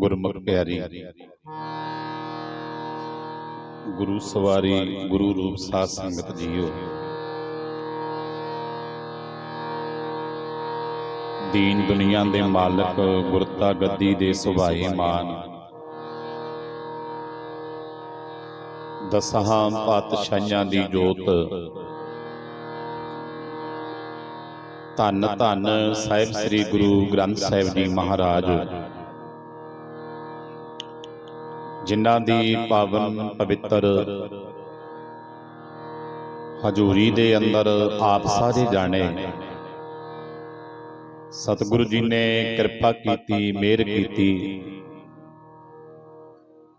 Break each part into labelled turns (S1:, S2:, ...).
S1: ਗੁਰਮੁਖ ਪਿਆਰੀ। ਗੁਰੂ ਸਵਾਰੀ ਗੁਰੂ ਰੂਪ ਸਾਧ ਸੰਗਤ ਜੀਓ। ਦੀਨ ਦੁਨੀਆ ਦੇ ਮਾਲਕ ਗੁਰਤਾ ਗੱਦੀ ਦੇ ਸੁਭਾਏ ਮਾਨ। ਦਸਹਾਂ ਪਾਤਸ਼ਾਹਾਂ ਦੀ ਜੋਤ। ਧੰਨ ਧੰਨ ਸਾਹਿਬ ਸ੍ਰੀ ਗੁਰੂ ਗ੍ਰੰਥ ਸਾਹਿਬ ਜੀ ਮਹਾਰਾਜ। ਜਿਨ੍ਹਾਂ ਦੀ ਪਾਵਨ ਪਵਿੱਤਰ ਹਜ਼ੂਰੀ ਦੇ ਅੰਦਰ ਆਪ ਸਾਰੇ ਜਾਣੇ। ਸਤਿਗੁਰੂ ਜੀ ਨੇ ਕਿਰਪਾ ਕੀਤੀ, ਮਿਹਰ ਕੀਤੀ।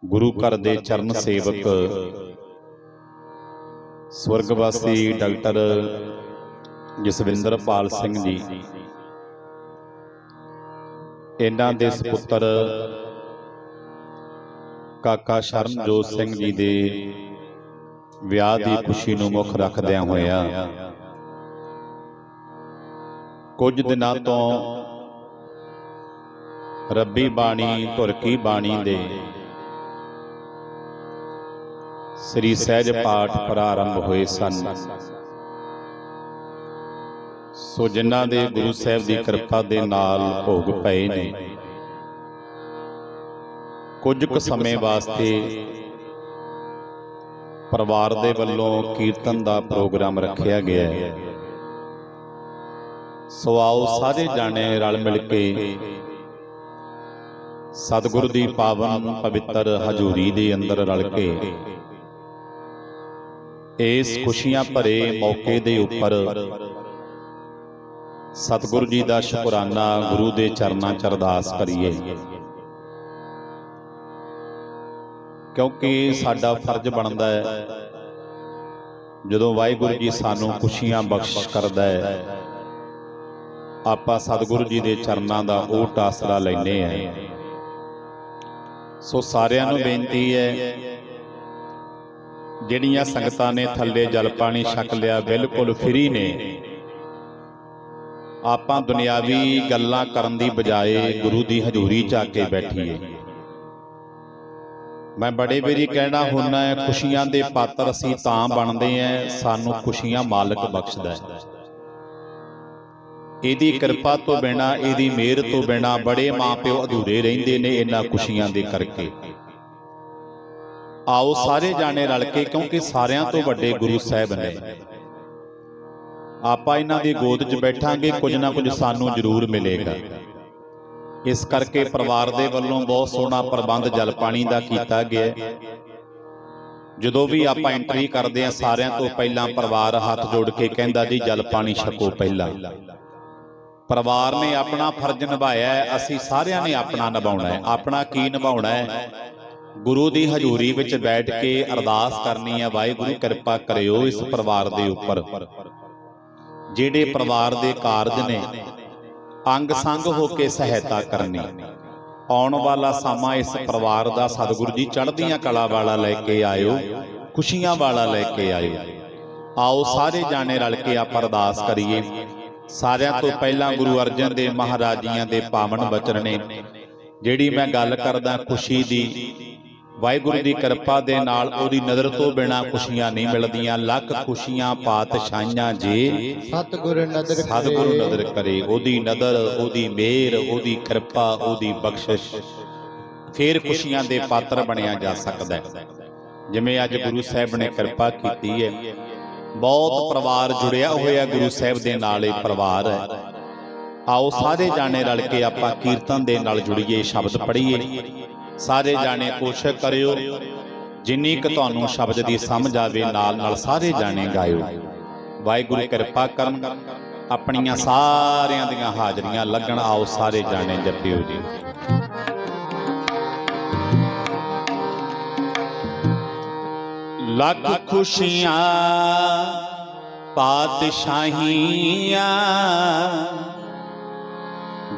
S1: ਗੁਰੂ ਘਰ ਦੇ ਚਰਨ ਸੇਵਕ, ਸਵਰਗਵਾਸੀ ਡਾਕਟਰ ਜਸਵਿੰਦਰ ਪਾਲ ਸਿੰਘ ਜੀ। ਇਹਨਾਂ ਦੇ ਸੁਪੁੱਤਰ ਕਾਕਾ ਸ਼ਰਨਜੋਤ ਸਿੰਘ ਜੀ ਦੇ ਵਿਆਹ ਦੀ ਖੁਸ਼ੀ ਨੂੰ ਮੁੱਖ ਰੱਖਦਿਆਂ ਹੋਇਆ ਕੁਝ ਦਿਨਾਂ ਤੋਂ ਰੱਬੀ ਬਾਣੀ ਧੁਰਕੀ ਬਾਣੀ ਦੇ ਸ੍ਰੀ ਸਹਿਜ ਪਾਠ ਪ੍ਰਾਰੰਭ ਹੋਏ ਸਨ। ਸੋ ਜਿਨ੍ਹਾਂ ਦੇ ਗੁਰੂ ਸਾਹਿਬ ਦੀ ਕਿਰਪਾ ਦੇ ਨਾਲ ਭੋਗ ਪਏ ਨੇ। ਕੁਝ ਕੁ ਸਮੇਂ ਵਾਸਤੇ ਪਰਿਵਾਰ ਦੇ ਵੱਲੋਂ ਕੀਰਤਨ ਦਾ ਪ੍ਰੋਗਰਾਮ ਰੱਖਿਆ ਗਿਆ ਹੈ। ਸੋ ਆਓ ਸਾਰੇ ਜਾਣੇ ਰਲ ਮਿਲ ਕੇ ਸਤਿਗੁਰੂ ਦੀ ਪਾਵਨ ਪਵਿੱਤਰ ਹਜ਼ੂਰੀ ਦੇ ਅੰਦਰ ਰਲ ਕੇ ਇਸ ਖੁਸ਼ੀਆਂ ਭਰੇ ਮੌਕੇ ਦੇ ਉੱਪਰ ਸਤਿਗੁਰੂ ਜੀ ਦਾ ਸ਼ੁਕਰਾਨਾ ਗੁਰੂ ਦੇ ਚਰਨਾਂ 'ਚ ਅਰਦਾਸ ਕਰੀਏ। ਕਿਉਂਕਿ ਸਾਡਾ ਫਰਜ਼ ਬਣਦਾ ਹੈ, ਜਦੋਂ ਵਾਹਿਗੁਰੂ ਜੀ ਸਾਨੂੰ ਖੁਸ਼ੀਆਂ ਬਖਸ਼ਿਸ਼ ਕਰਦਾ ਹੈ, ਆਪਾਂ ਸਤਿਗੁਰੂ ਜੀ ਦੇ ਚਰਨਾਂ ਦਾ ਓਟ ਆਸਰਾ ਲੈਨੇ ਆ ਸੋ ਸਾਰਿਆਂ ਨੂੰ ਬੇਨਤੀ ਹੈ, ਜਿਹੜੀਆਂ ਸੰਗਤਾਂ ਨੇ ਥੱਲੇ ਜਲ ਪਾਣੀ ਛਕ ਲਿਆ, ਬਿਲਕੁਲ ਫ੍ਰੀ ਨੇ, ਆਪਾਂ ਦੁਨਿਆਵੀ ਗੱਲਾਂ ਕਰਨ ਦੀ ਬਜਾਏ ਗੁਰੂ ਦੀ ਹਜ਼ੂਰੀ 'ਚ ਆ ਕੇ ਬੈਠੀਏ। ਮੈਂ ਬੜੇ ਬੇਰੀ ਕਹਿਣਾ ਹੁੰਦਾ ਹੈ ਖੁਸ਼ੀਆਂ ਦੇ ਪਾਤਰ ਅਸੀਂ ਤਾਂ ਬਣਦੇ ਆਂ ਸਾਨੂੰ ਖੁਸ਼ੀਆਂ ਮਾਲਕ ਬਖਸ਼ਦਾ ਹੈ। ਇਹਦੀ ਕਿਰਪਾ ਤੋਂ ਬਿਨਾ ਇਹਦੀ ਮਿਹਰ ਤੋਂ ਬਿਨਾ ਬੜੇ ਮਾਪਿਓ ਅਧੂਰੇ ਰਹਿੰਦੇ ਨੇ ਇਹਨਾਂ ਖੁਸ਼ੀਆਂ ਦੇ ਕਰਕੇ। ਆਓ ਸਾਰੇ ਜਾਣੇ ਰਲ ਕੇ ਕਿਉਂਕਿ ਸਾਰਿਆਂ ਤੋਂ ਵੱਡੇ ਗੁਰੂ ਸਾਹਿਬ ਨੇ। ਆਪਾਂ ਇਹਨਾਂ ਦੀ ਗੋਦ 'ਚ ਬੈਠਾਂਗੇ ਕੁਝ ਨਾ ਕੁਝ ਸਾਨੂੰ ਜ਼ਰੂਰ ਮਿਲੇਗਾ। ਇਸ ਕਰਕੇ ਪਰਿਵਾਰ ਦੇ ਵੱਲੋਂ ਬਹੁਤ ਸੋਹਣਾ ਪ੍ਰਬੰਧ ਜਲ ਪਾਣੀ ਦਾ ਕੀਤਾ ਗਿਆ। ਜਦੋਂ ਵੀ ਆਪਾਂ ਐਂਟਰੀ ਕਰਦੇ ਆ ਸਾਰਿਆਂ ਤੋਂ ਪਹਿਲਾਂ ਪਰਿਵਾਰ ਹੱਥ ਜੋੜ ਕੇ ਕਹਿੰਦਾ ਜੀ ਜਲ ਪਾਣੀ ਛਕੋ ਪਹਿਲਾਂ। ਪਰਿਵਾਰ ਨੇ ਆਪਣਾ ਫਰਜ਼ ਨਿਭਾਇਆ ਅਸੀਂ ਸਾਰਿਆਂ ਨੇ ਆਪਣਾ ਨਿਭਾਉਣਾ ਹੈ। ਆਪਣਾ ਕੀ ਨਿਭਾਉਣਾ ਹੈ? ਗੁਰੂ ਦੀ ਹਜ਼ੂਰੀ ਵਿੱਚ ਬੈਠ ਕੇ ਅਰਦਾਸ ਕਰਨੀ ਹੈ ਵਾਹਿਗੁਰੂ ਕਿਰਪਾ ਕਰਿਓ ਇਸ ਪਰਿਵਾਰ ਦੇ ਉੱਪਰ। ਜਿਹੜੇ ਪਰਿਵਾਰ ਦੇ ਕਾਰਜ ਨੇ ਅੰਗ ਸੰਗ ਹੋ ਕੇ ਸਹਾਇਤਾ ਕਰਨੀ। ਆਉਣ ਵਾਲਾ ਸਮਾਂ ਇਸ ਪਰਿਵਾਰ ਦਾ ਸਤਿਗੁਰੂ ਜੀ ਚੜ੍ਹਦੀਆਂ ਕਲਾ ਵਾਲਾ ਲੈ ਕੇ ਆਇਓ, ਖੁਸ਼ੀਆਂ ਵਾਲਾ ਲੈ ਕੇ ਆਇਓ। ਆਓ ਸਾਰੇ ਜਾਣੇ ਰਲ ਕੇ ਆਪਾਂ ਅਰਦਾਸ ਕਰੀਏ। ਸਾਰਿਆਂ ਤੋਂ ਪਹਿਲਾਂ ਗੁਰੂ ਅਰਜਨ ਦੇਵ ਮਹਾਰਾਜੀਆਂ ਦੇ ਪਾਵਨ ਬਚਨ ਨੇ। ਜਿਹੜੀ ਮੈਂ ਗੱਲ ਕਰਦਾ ਖੁਸ਼ੀ ਦੀ ਵਾਹਿਗੁਰੂ ਦੀ ਕਿਰਪਾ ਦੇ ਨਾਲ ਉਹਦੀ ਨਜ਼ਰ ਤੋਂ ਬਿਨਾ ਖੁਸ਼ੀਆਂ ਨਹੀਂ ਮਿਲਦੀਆਂ ਲੱਖ ਖੁਸ਼ੀਆਂ ਪਾਤਸ਼ਾਹੀਆਂ ਜੇ।
S2: ਸਤਿਗੁਰ ਨਦਰ ਕਰੇ।
S1: ਸਤਿਗੁਰੂ ਨਦਰ ਕਰੇ ਉਹਦੀ ਨਦਰ ਉਹਦੀ ਮਿਹਰ ਉਹਦੀ ਕਿਰਪਾ ਉਹਦੀ ਬਖਸ਼ਿਸ਼। ਫੇਰ ਖੁਸ਼ੀਆਂ ਦੇ ਪਾਤਰ ਬਣਿਆ ਜਾ ਸਕਦਾ ਹੈ। ਜਿਵੇਂ ਅੱਜ ਗੁਰੂ ਸਾਹਿਬ ਨੇ ਕਿਰਪਾ ਕੀਤੀ ਹੈ। ਬਹੁਤ ਪਰਿਵਾਰ ਜੁੜਿਆ ਹੋਇਆ ਗੁਰੂ ਸਾਹਿਬ ਦੇ ਨਾਲ ਇਹ ਪਰਿਵਾਰ ਹੈ। ਆਓ ਸਾਰੇ ਜਾਣੇ ਰਲ ਕੇ ਆਪਾਂ ਕੀਰਤਨ ਦੇ ਨਾਲ ਜੁੜੀਏ ਸ਼ਬਦ ਪੜ੍ਹੀਏ। ਸਾਰੇ ਜਾਣੇ ਕੋਸ਼ਿਸ਼ ਕਰਿਓ, ਜਿੰਨੀ ਕੁ ਤੁਹਾਨੂੰ ਸ਼ਬਦ ਦੀ ਸਮਝ ਆਵੇ, ਨਾਲ ਨਾਲ ਸਾਰੇ ਜਾਣੇ ਗਾਇਓ। ਵਾਹਿਗੁਰੂ ਕਿਰਪਾ ਕਰਨ, ਆਪਣੀਆਂ ਸਾਰਿਆਂ ਦੀਆਂ ਹਾਜ਼ਰੀਆਂ ਲੱਗਣ, ਆਓ ਸਾਰੇ ਜਾਣੇ ਜਪਿਓ ਜੀ। ਲੱਖ ਖੁਸ਼ੀਆਂ, ਪਾਤਸ਼ਾਹੀਆਂ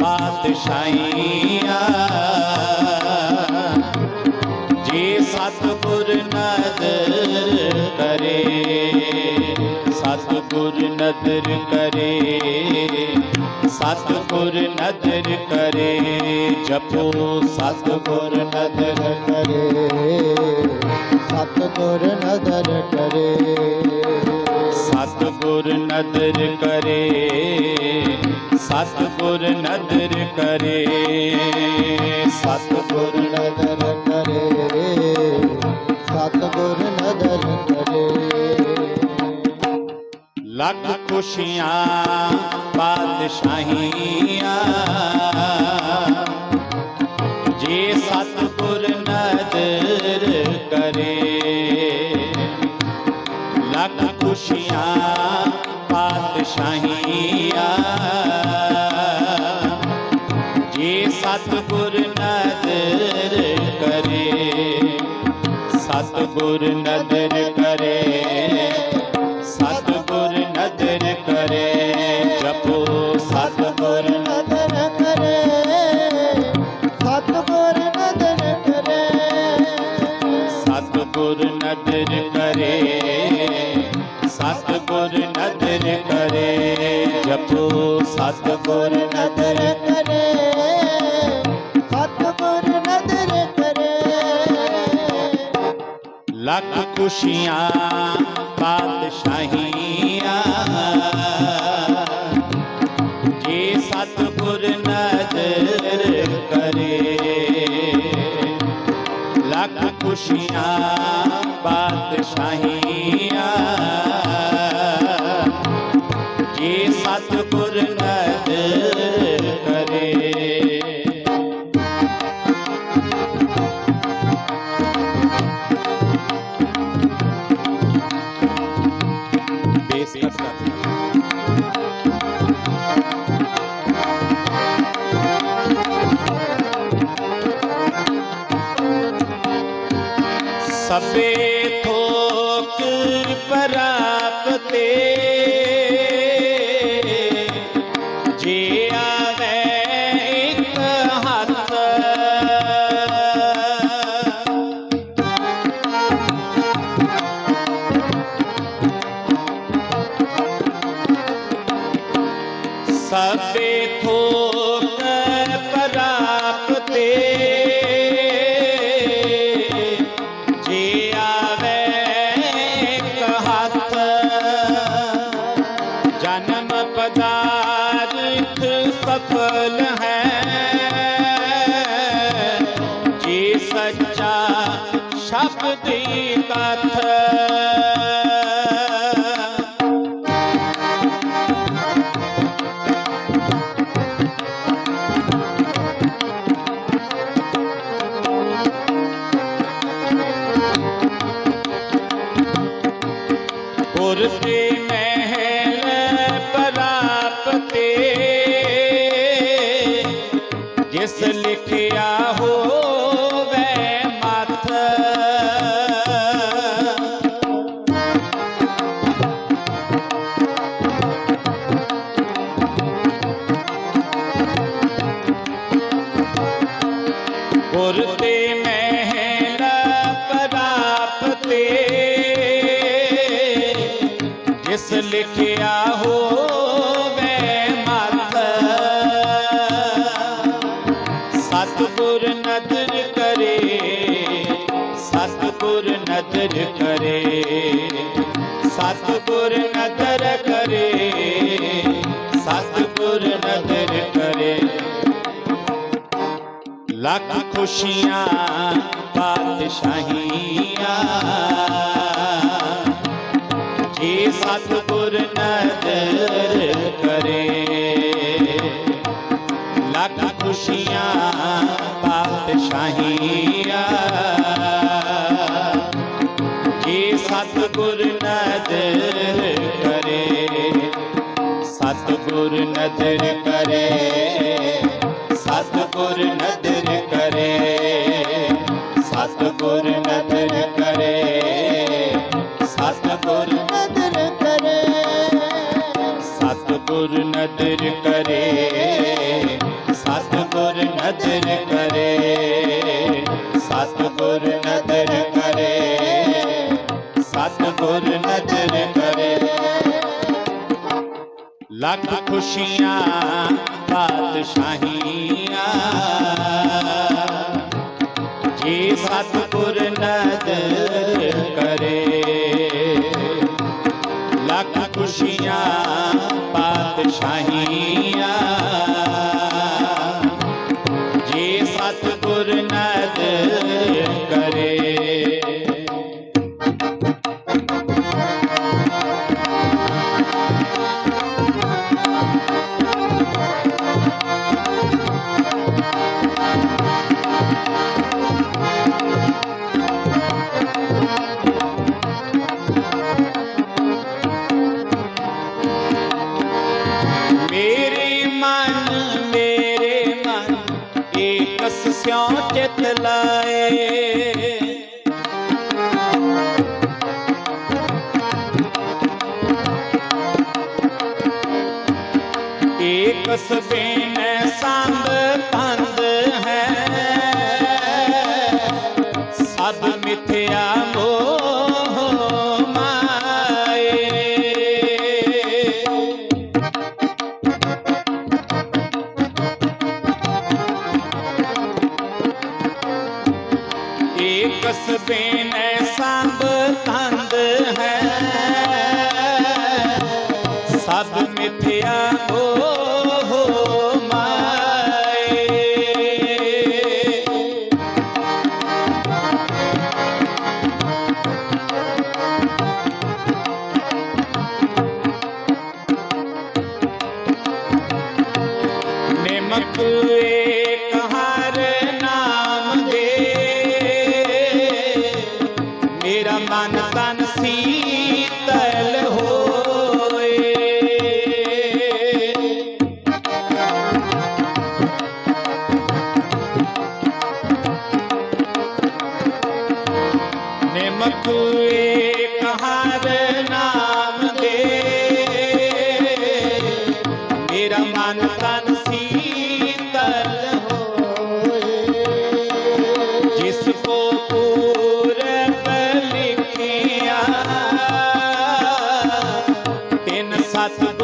S1: ਪਾਤਸ਼ਾਹੀਆਂ ਜੇ ਸਤਿਗੁਰ ਨਦਰ ਕਰੇ ਸਤਿਗੁਰ ਨਦਰ ਕਰੇ ਸਤਿਗੁਰ ਨਦਰ ਕਰੇ ਜਪੋ ਸਤਿਗੁਰ ਨਦਰ
S2: ਕਰੇ ਸਤਿਗੁਰ ਨਦਰ ਕਰੇ
S1: ਸਤਿਗੁਰ ਨਦਰ ਕਰੇ ਸਤਿਗੁਰ ਨਦਰ ਕਰੇ। ਸਤਿਗੁਰ
S2: ਨਦਰ ਕਰੇ। ਸਤਿਗੁਰ ਨਦਰ ਕਰੇ।
S1: ਲੱਖ ਖੁਸ਼ੀਆਂ ਪਾਤਸ਼ਾਹੀਆਂ ਸਤਿਗੁਰ ਨਦਰ ਖੁਸ਼ੀਆਂ ਪਾਤਸ਼ਾਹੀਆਂ ਜੇ ਸਤਿਗੁਰ ਨਦਰ ਕਰੇ ਲੱਖ ਖੁਸ਼ੀਆਂ ਪਾਤਸ਼ਾਹੀਆਂ ਜੇ ਸਤਿਗੁਰ ਨਦਰ ਸਭੇ ਥੋਕ ਪਰਾਪਤੇ। ਜੇ ਆਵੇ ਇੱਕ ਹੱਥ। ਸਭੇ ਥੋਕ खुर पे मैं ਲਿਖਿਆ ਹੋਵੇ ਮੱਥ ਸਤਿਗੁਰ ਨਦਰ ਕਰੇ, ਸਤਿਗੁਰ ਨਦਰ ਕਰੇ। ਸਤਿਗੁਰ ਨਦਰ ਕਰੇ, ਸਤਿਗੁਰ ਨਦਰ ਕਰੇ। ਲੱਖ ਖੁਸ਼ੀਆਂ, ਪਾਤਸ਼ਾਹੀਆਂ। ਜੇ ਸਤਿਗੁਰ ਨਜ਼ਰ ਕਰੇ। ਲੱਖ ਖੁਸ਼ੀਆਂ ਪਾਤਸ਼ਾਹੀਆਂ। ਜੇ ਸਤਿਗੁਰ ਨਦਰ ਕਰੇ। ਸਤਿਗੁਰ ਨਜ਼ਰ ਕਰੇ। ਸਤਿਗੁਰ ਨਜ਼ਰ ਕਰੇ। ਸਤਿਗੁਰ ਸਤਿਗੁਰ
S2: ਨਦਰ ਕਰੇ
S1: ਸਤਿਗੁਰ ਨਦਰ ਕਰੇ ਸਤਿਗੁਰ ਨਦਰ ਕਰੇ ਸਤਿਗੁਰ ਨਦਰ ਕਰੇ ਲੱਖ ਖੁਸ਼ੀਆਂ ਬਾਦਸ਼ਾਹੀਆਂ ਜੀ ਸਤਿਗੁਰ ਨਦਰ ਕਰੇ ਲੱਖ ਖੁਸ਼ੀਆਂ ਪਾਤਸ਼ਾਹੀਆਂ ਜੀ ਸਤਿਗੁਰ ਏਕਸ ਬੇਨੈ ਸੰਗ ਤੰਦ my food. ਤਿਨ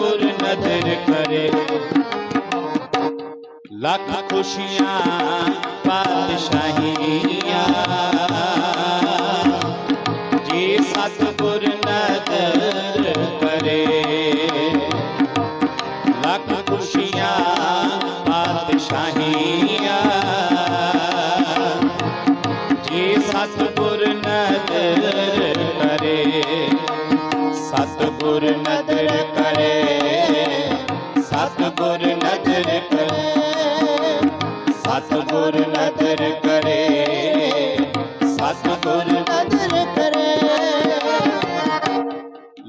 S1: ਸਤਿਗੁਰ ਨਦਰ ਕਰੇ ਲੱਖ ਖੁਸ਼ੀਆਂ ਪਾਤਸ਼ਾਹੀਆਂ ਜੀ ਸਤਿਗੁਰ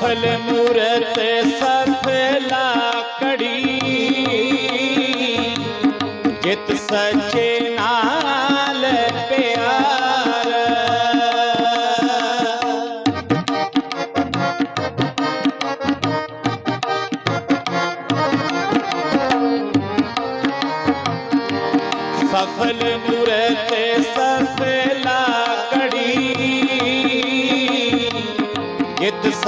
S1: ਸਫਲ ਮੂਰਤ ਸਫਲਾ ਕੜੀ ਜਿਤ ਸੱਚੇ ਜਿਤ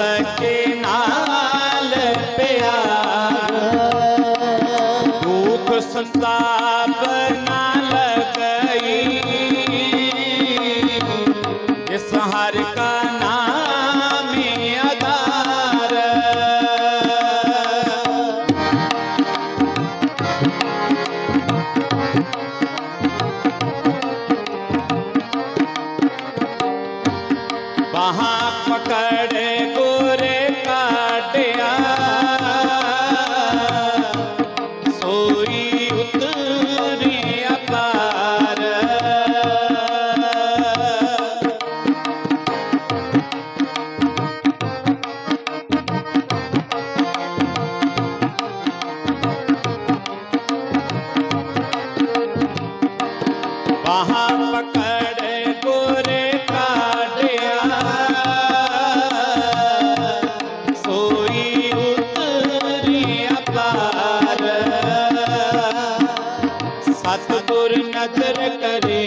S1: ਸਤਿਗੁਰ ਨਦਰ ਕਰੇ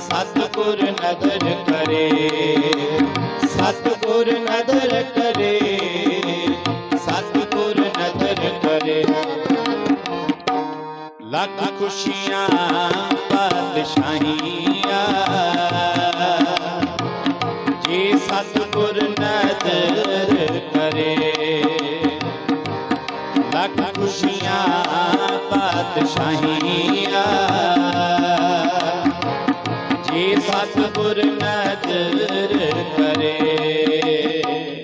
S1: ਸਤਿਗੁਰ ਨਜ਼ਰ ਕਰੇ ਸਤਿਗੁਰ ਨਜ਼ਰ ਕਰੇ ਸਤਿਗੁਰ ਨਦਰ ਕਰੇ ਲੱਖ ਖੁਸ਼ੀਆਂ ਪਾਤਸ਼ਾਹੀਆਂ ਪਾਤਸ਼ਾਹੀਆਂ ਜੇ ਸਤਿਗੁਰ ਨਦਰ ਕਰੇ।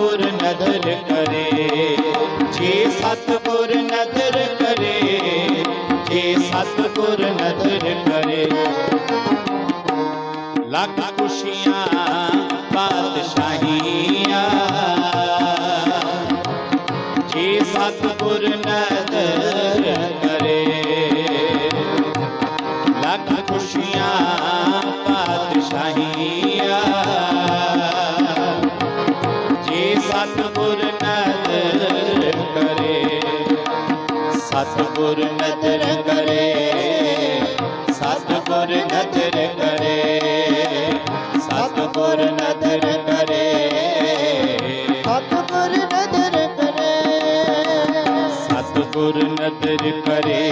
S1: ਸਤਿਗੁਰ ਨਦਰ ਕਰੇ, ਜੇ ਸਤਿਗੁਰ ਨਦਰ ਕਰੇ, ਜੇ ਸਤਿਗੁਰ ਨਦਰ ਕਰੇ। ਲੱਖ ਖੁਸ਼ੀਆਂ, ਬਾਦਸ਼ਾਹੀਆਂ। ਜੇ ਸਤਿਗੁਰ ਨਦਰ ਕਰੇ, ਲੱਖ ਖੁਸ਼ੀਆਂ, ਬਾਦਸ਼ਾਹੀਆਂ। ਸਤਿਗੁਰ ਨਦਰ ਕਰੇ। ਸਤਿਗੁਰ ਨਦਰ ਕਰੇ। ਸਤਿਗੁਰ ਨਦਰ ਕਰੇ। ਸਤਿਗੁਰ ਨਦਰ ਕਰੇ।
S2: ਸਤਿਗੁਰ ਨਦਰ ਕਰੇ।
S1: ਸਤਿਗੁਰ ਨਦਰ ਕਰੇ।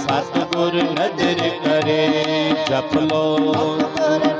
S1: ਸਤਿਗੁਰ ਨਦਰ ਕਰੇ। ਜਪ ਲੋ
S2: ਸਤਿਗੁਰ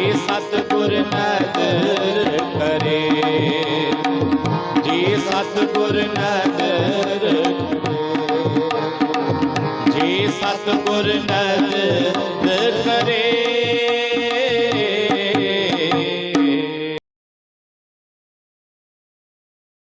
S1: ਜੀ ਸਤਗੁਰ ਜੀ ਸਤਗੁਰ ਨਜ਼ਰ ਜੀ ਸਤਗੁਰ ਨਜ਼ਰ ਕਰੇ।